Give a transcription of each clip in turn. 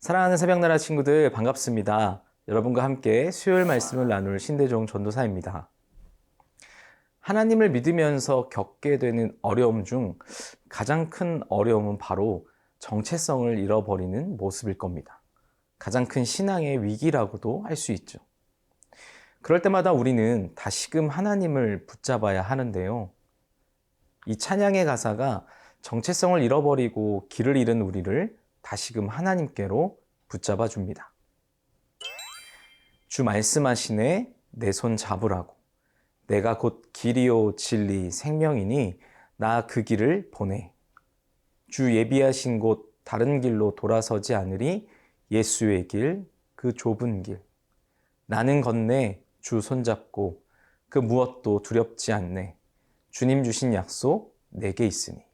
사랑하는 새벽나라 친구들 반갑습니다. 여러분과 함께 수요일 말씀을 나눌 신대종 전도사입니다. 하나님을 믿으면서 겪게 되는 어려움 중 가장 큰 어려움은 바로 정체성을 잃어버리는 모습일 겁니다. 가장 큰 신앙의 위기라고도 할 수 있죠. 그럴 때마다 우리는 다시금 하나님을 붙잡아야 하는데요. 이 찬양의 가사가 정체성을 잃어버리고 길을 잃은 우리를 다시금 하나님께로 붙잡아 줍니다. 주 말씀하시네 내 손 잡으라고. 내가 곧 길이요 진리 생명이니 나 그 길을 보내. 주 예비하신 곳 다른 길로 돌아서지 않으리 예수의 길 그 좁은 길. 나는 건네 주 손잡고. 그 무엇도 두렵지 않네. 주님 주신 약속 내게 있으니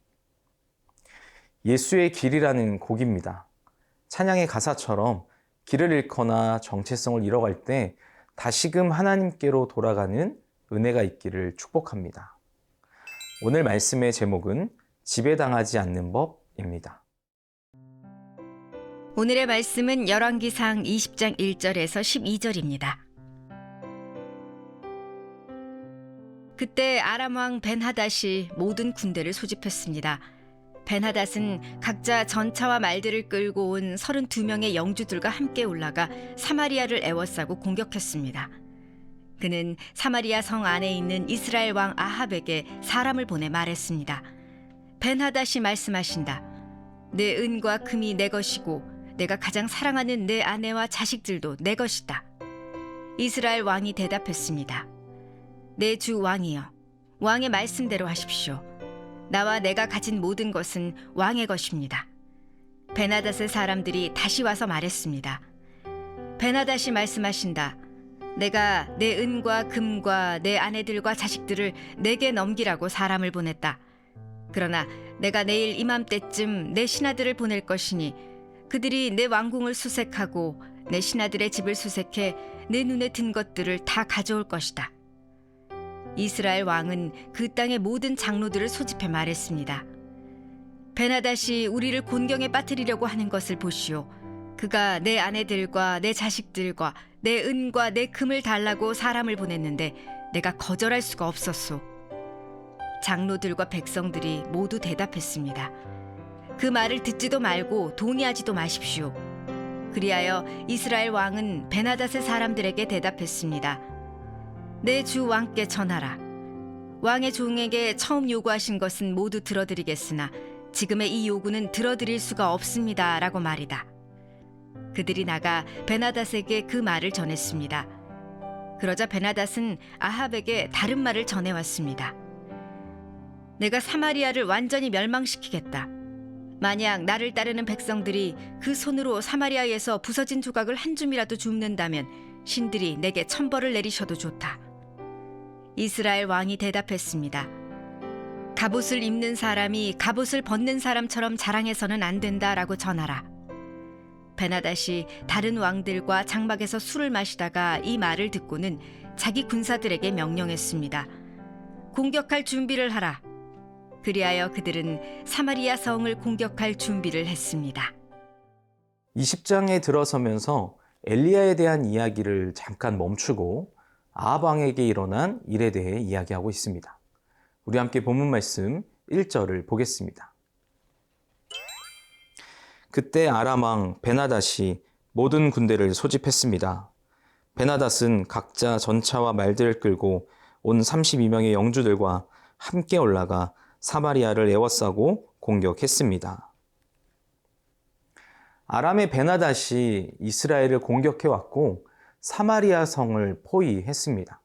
예수의 길이라는 곡입니다. 찬양의 가사처럼 길을 잃거나 정체성을 잃어갈 때 다시금 하나님께로 돌아가는 은혜가 있기를 축복합니다. 오늘 말씀의 제목은 지배당하지 않는 법입니다. 오늘의 말씀은 열왕기상 20장 1절에서 12절입니다. 그때 아람 왕 벤하닷이 모든 군대를 소집했습니다. 벤하닷은 각자 전차와 말들을 끌고 온 32명의 영주들과 함께 올라가 사마리아를 애워싸고 공격했습니다. 그는 사마리아 성 안에 있는 이스라엘 왕 아합에게 사람을 보내 말했습니다. 벤하닷이 말씀하신다. 내 은과 금이 내 것이고 내가 가장 사랑하는 내 아내와 자식들도 내 것이다. 이스라엘 왕이 대답했습니다. 내 주 왕이여, 왕의 말씀대로 하십시오. 나와 내가 가진 모든 것은 왕의 것입니다. 베나닷의 사람들이 다시 와서 말했습니다. 베나닷이 말씀하신다. 내가 내 은과 금과 내 아내들과 자식들을 내게 넘기라고 사람을 보냈다. 그러나 내가 내일 이맘때쯤 내 신하들을 보낼 것이니 그들이 내 왕궁을 수색하고 내 신하들의 집을 수색해 내 눈에 든 것들을 다 가져올 것이다. 이스라엘 왕은 그 땅의 모든 장로들을 소집해 말했습니다. 베나닷이 우리를 곤경에 빠뜨리려고 하는 것을 보시오. 그가 내 아내들과 내 자식들과 내 은과 내 금을 달라고 사람을 보냈는데 내가 거절할 수가 없었소. 장로들과 백성들이 모두 대답했습니다. 그 말을 듣지도 말고 동의하지도 마십시오. 그리하여 이스라엘 왕은 베나닷의 사람들에게 대답했습니다. 내 주 왕께 전하라. 왕의 종에게 처음 요구하신 것은 모두 들어드리겠으나 지금의 이 요구는 들어드릴 수가 없습니다. 라고 말이다. 그들이 나가 베나닷에게 그 말을 전했습니다. 그러자 베나닷은 아합에게 다른 말을 전해왔습니다. 내가 사마리아를 완전히 멸망시키겠다. 만약 나를 따르는 백성들이 그 손으로 사마리아에서 부서진 조각을 한 줌이라도 줍는다면 신들이 내게 천벌을 내리셔도 좋다. 이스라엘 왕이 대답했습니다. 갑옷을 입는 사람이 갑옷을 벗는 사람처럼 자랑해서는 안 된다라고 전하라. 베나닷이 다른 왕들과 장막에서 술을 마시다가 이 말을 듣고는 자기 군사들에게 명령했습니다. 공격할 준비를 하라. 그리하여 그들은 사마리아 성을 공격할 준비를 했습니다. 20장에 들어서면서 엘리야에 대한 이야기를 잠깐 멈추고 아합 왕에게 일어난 일에 대해 이야기하고 있습니다. 우리 함께 본문 말씀 1절을 보겠습니다. 그때 아람 왕 베나닷이 모든 군대를 소집했습니다. 베나닷은 각자 전차와 말들을 끌고 온 32명의 영주들과 함께 올라가 사마리아를 에워싸고 공격했습니다. 아람의 베나닷이 이스라엘을 공격해 왔고 사마리아 성을 포위했습니다.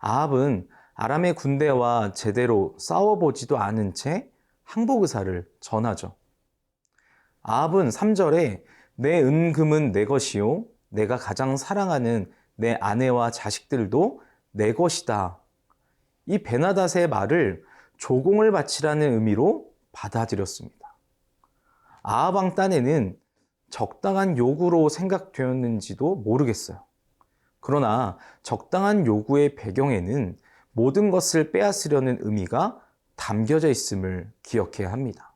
아합은 아람의 군대와 제대로 싸워보지도 않은 채 항복 의사를 전하죠. 아합은 3절에 내 은금은 내 것이요 내가 가장 사랑하는 내 아내와 자식들도 내 것이다. 이 베나닷의 말을 조공을 바치라는 의미로 받아들였습니다. 아합 왕 딴에는 적당한 요구로 생각되었는지도 모르겠어요. 그러나 적당한 요구의 배경에는 모든 것을 빼앗으려는 의미가 담겨져 있음을 기억해야 합니다.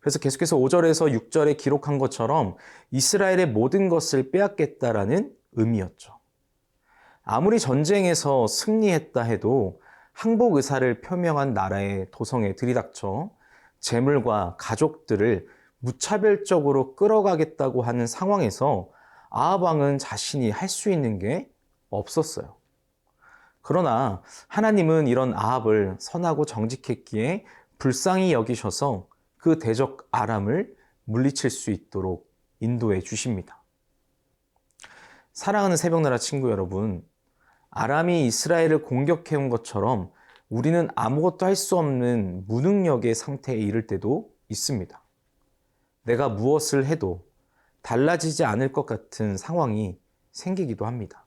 그래서 계속해서 5절에서 6절에 기록한 것처럼 이스라엘의 모든 것을 빼앗겠다라는 의미였죠. 아무리 전쟁에서 승리했다 해도 항복 의사를 표명한 나라의 도성에 들이닥쳐 재물과 가족들을 무차별적으로 끌어가겠다고 하는 상황에서 아합 왕은 자신이 할 수 있는 게 없었어요. 그러나 하나님은 이런 아합을 선하고 정직했기에 불쌍히 여기셔서 그 대적 아람을 물리칠 수 있도록 인도해 주십니다. 사랑하는 새벽나라 친구 여러분, 아람이 이스라엘을 공격해 온 것처럼 우리는 아무것도 할 수 없는 무능력의 상태에 이를 때도 있습니다. 내가 무엇을 해도 달라지지 않을 것 같은 상황이 생기기도 합니다.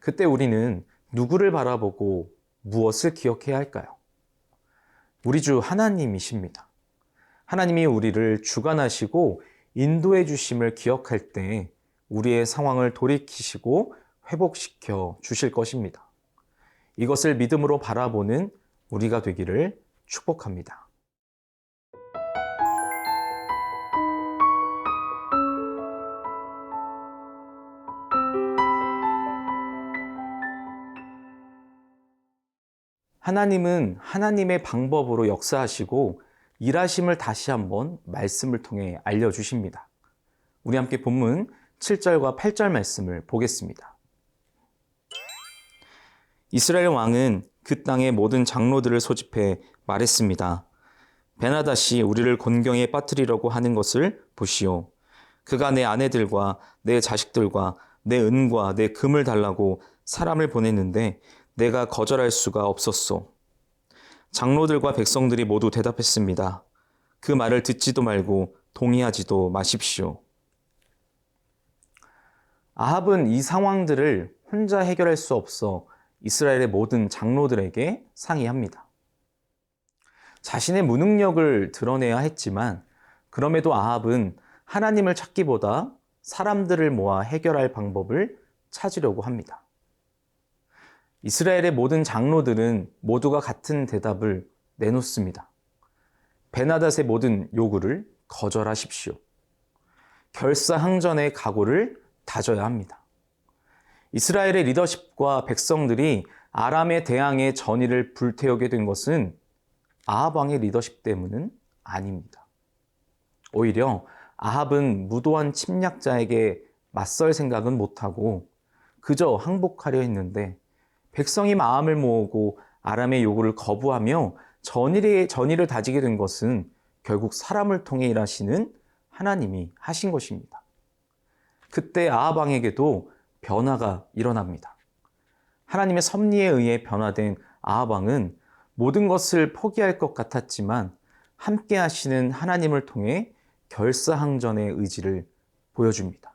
그때 우리는 누구를 바라보고 무엇을 기억해야 할까요? 우리 주 하나님이십니다. 하나님이 우리를 주관하시고 인도해 주심을 기억할 때 우리의 상황을 돌이키시고 회복시켜 주실 것입니다. 이것을 믿음으로 바라보는 우리가 되기를 축복합니다. 하나님은 하나님의 방법으로 역사하시고 일하심을 다시 한번 말씀을 통해 알려주십니다. 우리 함께 본문 7절과 8절 말씀을 보겠습니다. 이스라엘 왕은 그 땅의 모든 장로들을 소집해 말했습니다. 베나다시 우리를 곤경에 빠뜨리려고 하는 것을 보시오. 그가 내 아내들과 내 자식들과 내 은과 내 금을 달라고 사람을 보냈는데 내가 거절할 수가 없었소. 장로들과 백성들이 모두 대답했습니다. 그 말을 듣지도 말고 동의하지도 마십시오. 아합은 이 상황들을 혼자 해결할 수 없어 이스라엘의 모든 장로들에게 상의합니다. 자신의 무능력을 드러내야 했지만 그럼에도 아합은 하나님을 찾기보다 사람들을 모아 해결할 방법을 찾으려고 합니다. 이스라엘의 모든 장로들은 모두가 같은 대답을 내놓습니다. 베나닷의 모든 요구를 거절하십시오. 결사항전의 각오를 다져야 합니다. 이스라엘의 리더십과 백성들이 아람의 대항의 전의를 불태우게 된 것은 아합 왕의 리더십 때문은 아닙니다. 오히려 아합은 무도한 침략자에게 맞설 생각은 못하고 그저 항복하려 했는데 백성이 마음을 모으고 아람의 요구를 거부하며 전의를, 전의를 다지게 된 것은 결국 사람을 통해 일하시는 하나님이 하신 것입니다. 그때 아합 왕에게도 변화가 일어납니다. 하나님의 섭리에 의해 변화된 아합 왕은 모든 것을 포기할 것 같았지만 함께 하시는 하나님을 통해 결사항전의 의지를 보여줍니다.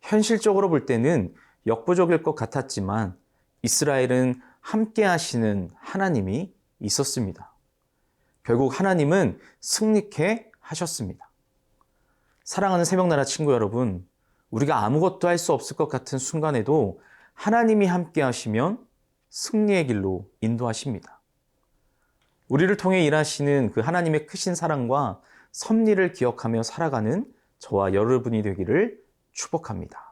현실적으로 볼 때는 역부족일 것 같았지만 이스라엘은 함께 하시는 하나님이 있었습니다. 결국 하나님은 승리케 하셨습니다. 사랑하는 새벽나라 친구 여러분, 우리가 아무것도 할 수 없을 것 같은 순간에도 하나님이 함께 하시면 승리의 길로 인도하십니다. 우리를 통해 일하시는 그 하나님의 크신 사랑과 섭리를 기억하며 살아가는 저와 여러분이 되기를 축복합니다.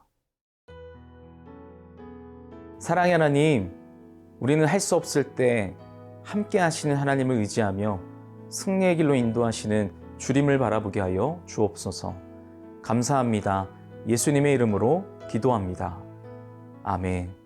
사랑의 하나님, 우리는 할 수 없을 때 함께 하시는 하나님을 의지하며 승리의 길로 인도하시는 주림을 바라보게 하여 주옵소서. 감사합니다. 예수님의 이름으로 기도합니다. 아멘.